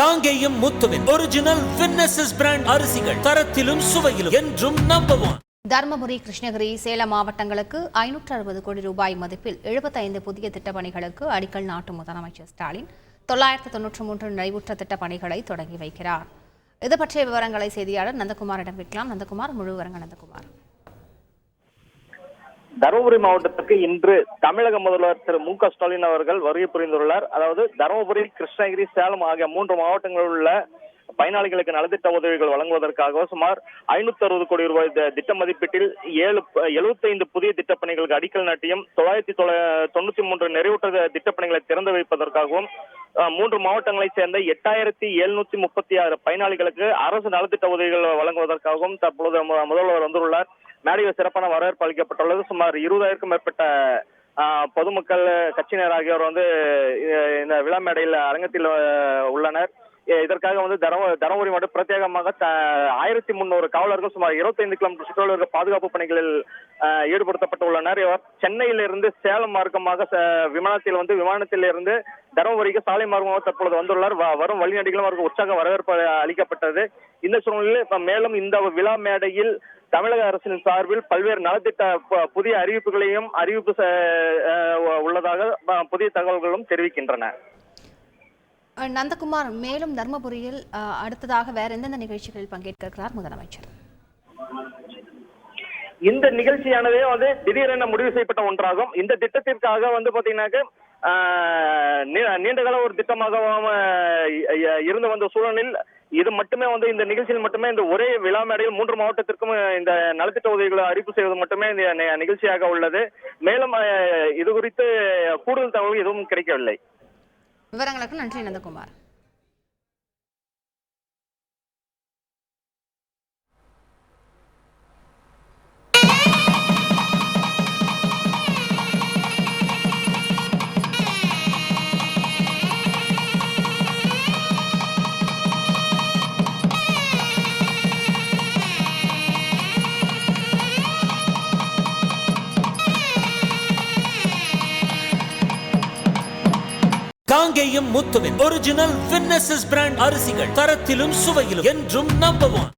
காங்கேயம் முத்துவின் original winners brand அரிசிகள் தரத்திலும் சுவையிலும் என்றும் நம்பர் ஒன் தருமபுரி கிருஷ்ணகிரி சேலம் மாவட்டங்களுக்கு ஐநூற்று அறுபது கோடி ரூபாய் மதிப்பில் எழுபத்தைந்து புதிய திட்டப்பணிகளுக்கு அடிக்கல் நாட்டு முதலமைச்சர் ஸ்டாலின். தொள்ளாயிரத்து தொன்னூற்று மூன்று நிறைவுற்ற திட்டப்பணிகளை தொடங்கி வைக்கிறார். இது பற்றிய விவரங்களை செய்தியாளர் நந்தகுமாரிடம் விற்கலாம். நந்தகுமார் முழு விவரங்கள் நந்தகுமார். தருமபுரி மாவட்டத்திற்கு இன்று தமிழக முதல்வர் திரு மு க ஸ்டாலின் அவர்கள் வருகை புரிந்துள்ளார். அதாவது தருமபுரி கிருஷ்ணகிரி சேலம் ஆகிய மூன்று மாவட்டங்களில் உள்ள பயனாளிகளுக்கு நலத்திட்ட உதவிகள் வழங்குவதற்காக சுமார் ஐநூத்தி அறுபது கோடி ரூபாய் திட்ட மதிப்பீட்டில் ஏழு எழுபத்தைந்து புதிய திட்டப்பணிகளுக்கு அடிக்கல் நாட்டியும் தொள்ளாயிரத்தி தொண்ணூத்தி மூன்று நிறைவுற்ற திட்டப்பணிகளை திறந்து வைப்பதற்காகவும் மூன்று மாவட்டங்களைச் சேர்ந்த எட்டாயிரத்தி எழுநூத்தி முப்பத்தி ஆறு பயனாளிகளுக்கு அரசு நலத்திட்ட உதவிகள் வழங்குவதற்காகவும் தற்பொழுது முதல்வர் வந்துள்ளார். மேடையில் சிறப்பான வரவேற்பு அளிக்கப்பட்டுள்ளது. சுமார் இருபதாயிரக்கும் மேற்பட்ட ஆஹ், பொதுமக்கள் கட்சியினர் ஆகியோர் வந்து இந்த விழா மேடையில் அரங்கத்தில் உள்ளனர். இதற்காக வந்து தரும தருமபுரி மாவட்டம் பிரத்யேகமாக ஆயிரத்தி முன்னூறு காவலர்கள் சுமார் இருபத்தைந்து கிலோமீட்டர் சுற்றுலா இருக்க பாதுகாப்பு பணிகளில் ஈடுபடுத்தப்பட்டு உள்ளனர் இவர் சென்னையிலிருந்து சேலம் மார்க்கமாக விமானத்தில் வந்து விமானத்தில் இருந்து தருமபுரிக்கு சாலை மார்க்கமாக தற்பொழுது வந்துள்ளார். வரும் வழிநடிகளும் அவருக்கு உற்சாக வரவேற்பு அளிக்கப்பட்டது. இந்த சூழ்நிலையில் மேலும் இந்த விழா மேடையில் தமிழக அரசின் சார்பில் பல்வேறு நலத்திட்ட புதிய அறிவிப்புகளையும் அறிவிப்பு உள்ளதாக புதிய தகவல்களும் தெரிவிக்கின்றன. நந்தகுமார் மேலும் தர்மபுரியில் அடுத்ததாக வேற எந்தெந்த நிகழ்ச்சிகளில் பங்கேற்கிறார் முதலமைச்சர்? இந்த நிகழ்ச்சியானதே வந்து திடீரென முடிவு செய்யப்பட்ட ஒன்றாகும். இந்த திட்டத்திற்காக வந்து பாத்தீங்கன்னாக்க ஆஹ், நீண்ட கால ஒரு திட்டமாக இருந்து வந்த சூழலில் இது மட்டுமே வந்து இந்த நிகழ்ச்சியில் மட்டுமே இந்த ஒரே விழா மேடையில் மூன்று மாவட்டத்திற்கும் இந்த நலத்திட்ட உதவிகளை அறிவிப்பு செய்வது மட்டுமே இந்த நிகழ்ச்சியாக உள்ளது. மேலும் இது குறித்து கூடுதல் தகவல் எதுவும் கிடைக்கவில்லை. விவரங்களுக்கு நன்றி நந்தகுமார். தாங்கேயும் முத்துவின். ஒரிஜினல் வின்னசஸ் பிராண்ட் அரிசிகள் தரத்திலும் சுவையிலும் என்றும் நம்பர் ஒன்